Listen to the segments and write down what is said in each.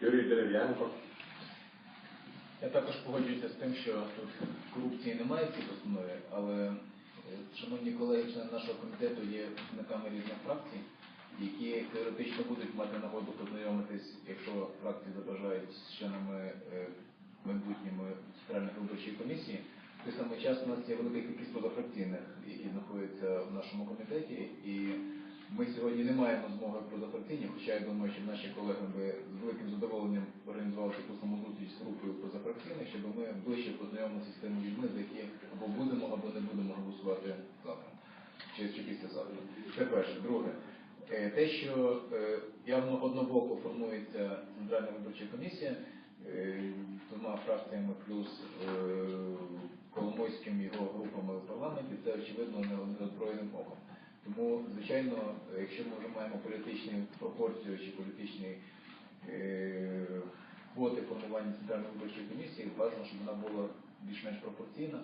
Юрій Дерев'янко. Я також погоджуюся з тим, що тут корупції немає в цій постанові, але, е, шановні колеги, члени нашого комітету є представниками різних фракцій, які теоретично будуть мати нагоду познайомитись, якщо фракції забажають з членами е, майбутніми центральних виборчої комісії. В той самий час у нас є велика кількість позафракційних, які знаходяться в нашому комітеті, і ми сьогодні не маємо змоги позафракційні, хоча я думаю, що наші колеги би з великим задоволенням організували таку саму зустріч з групою позафракційних, щоб ми ближче познайомилися з тими людьми, за які або будемо, або не будемо голосувати завтра чи, чи післязавтра. Це перше. Друге, е, те, що е, явно однобоко формується Центральна виборча комісія е, двома фракціями плюс Коломойським його групами в парламенті, це очевидно не неозброєним оком. Тому, звичайно, якщо ми вже маємо політичну пропорцію чи політичні е, квоти формування центральної виборчої комісії, важливо, щоб вона була більш-менш пропорційна.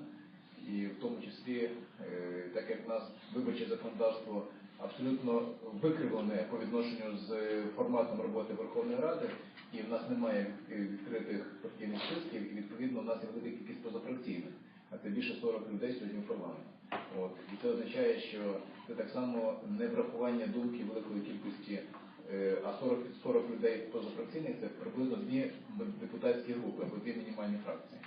І в тому числі, е, так як в нас виборче законодавство абсолютно викривлене по відношенню з форматом роботи Верховної Ради, і в нас немає відкритих партійних списків, і відповідно в нас є велика кількість позафракційних, а це більше 40 людей сьогодні в парламенті. От. І це означає, що це так само не врахування думки великої кількості, е, а 40, 40 людей позафракційних це приблизно дві депутатські групи або дві мінімальні фракції.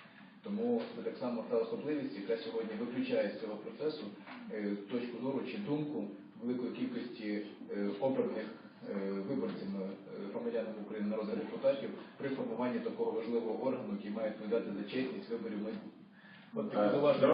Тому це так само та особливість, яка сьогодні виключає з цього процесу е, точку зору чи думку великої кількості е, обраних виборцями громадянами України народних депутатів при формуванні такого важливого органу, який має відповідати за чесність виборів. От